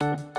you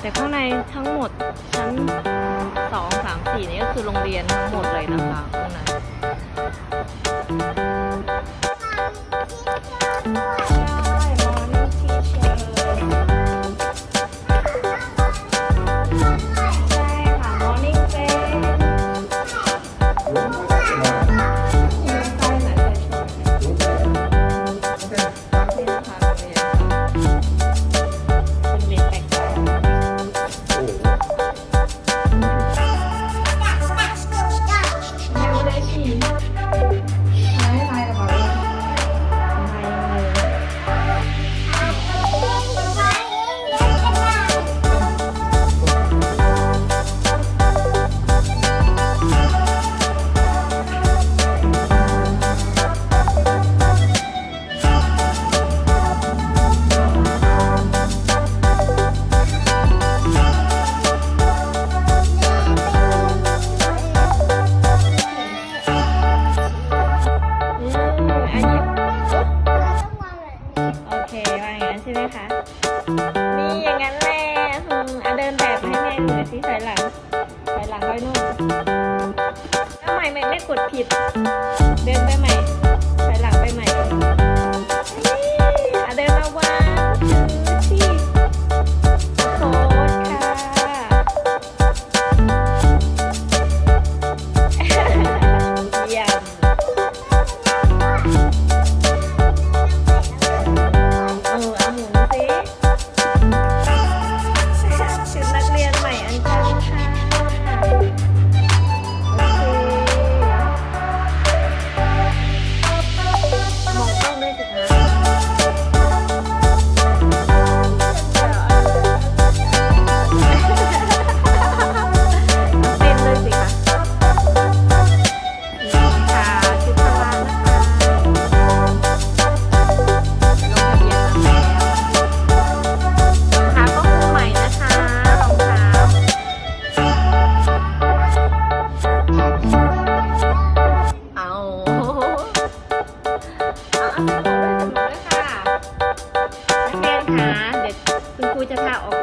แต่ข้างในทั้งหมดชั้นสองสามสี่นี่ก็คือโรงเรียนทั้งหมดเลยนะคะข้างใน นะคะ นี่อย่างนั้นแหละเอาเดินแบบให้แม่ดูสิสายหลังสายหลังไว้นู่นเอาใหม่แม่แม่กดผิด เดินไปใหม่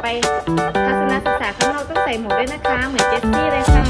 ไปทัศนศึกษาข้างนอกต้องใส่หมวกด้วยนะคะ เหมือนเจสซี่เลยค่ะ